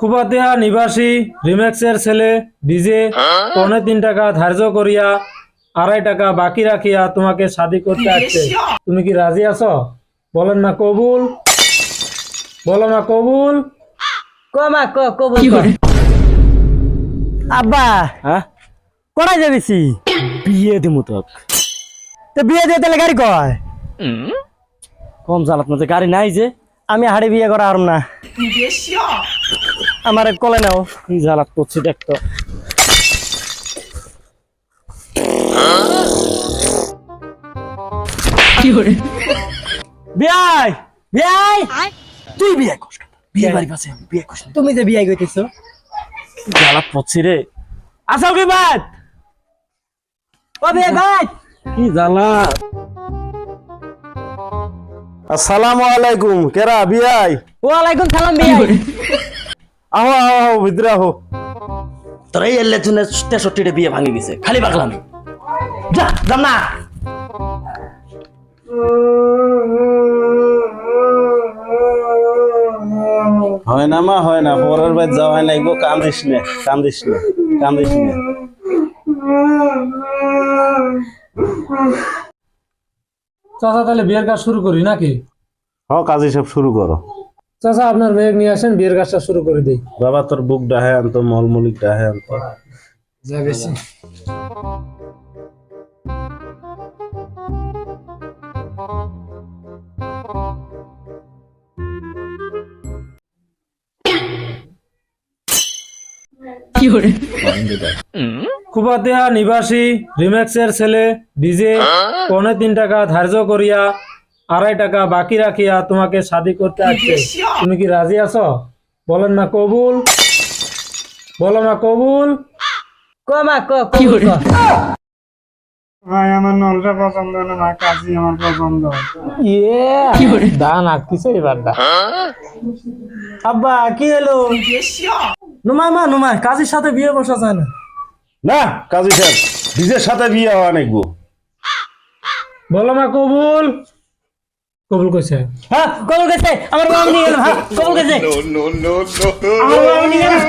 কুপাতিয়া নিবাসী রিমেক্সের ছেলে ডিজে পৌনে তিন টাকা ধার্য করিয়া আড়াই টাকা বাকি রাখিয়া তোমাকে শাদি করতে আসছে। তুমি কি রাজি আছো? বলেন না কবুল। বলো না কবুল। কমা ক কবুল ক। আব্বা হ্যাঁ? কোনায় যাবিছি বিয়ে দিমু তোক। তো বিয়ে দিয়ে তাহলে গাড়ি কয়? কম জ্বালাত মধ্যে গাড়ি নাই যে। আমি হাড়ে বিয়ে করা হারম না। আমার কলে নাও। কি জ্বালাত করছি দেখতো বিয়াই বিয়াই। তুই বিয়ে করিস কেন? বিয়ে বাড়ি পাশে বিয়ে করিস তুমি যে বিয়ে জ্বালাত করছি রে। আসল কি বাত ও বিয়ে ভাই কি জ্বালা আসসালামু আলাইকুম। কেরা বিয়াই ওয়ালাইকুম সালাম বিয়াই আহো আহো আহো ভিতরে আহো। তোর এই এলে তুই তেষট্টিটা বিয়ে ভাঙি গেছে খালি পাগলামি। যা যাম না। হয় না মা হয় না। পরের বার যাওয়াই নাই গো কান্দিস নে কান্দিস নে কান্দিস নে। চাচা তাহলে বিয়ের কাজ শুরু করি নাকি? হ কাজ সব শুরু করো। চাচা আপনার মেয়ে নিয়ে আসেন বিয়ের কাজটা শুরু করে দিই। বাবা তোর বুক ডাহে আনতো মলমলিক ডাহে আনতো। যা বেশি। কুপাতিয়া নিবাসী রিমেক্সের ছেলে ডিজে পৌনে তিন টাকা ধার্য করিয়া আড়াই টাকা বাকি রাখিয়া তোমাকে শাদি করতে আসছে। তুমি কি রাজি আছো? বলেন না কবুল। বলো না কবুল। কমা ক কবুল ক ভাই আমার নলটা পছন্দ না ভাই কাজী আমার পছন্দ। ইয়ে দান আটকিছে এবারটা আব্বা কি হলো? নুমাই মা নুমাই কাজীর সাথে বিয়ে বসা যায় না। না কাজী সাহেব ডিজের সাথে বিয়ে হওয়া নাই গো। বলো মা কবুল। কবুল কইছে। হ্যাঁ কবুল কইছে আমার বাবা নিয়ে গেল হ্যাঁ কবুল গেছে আমার বাবা নিয়ে গেল।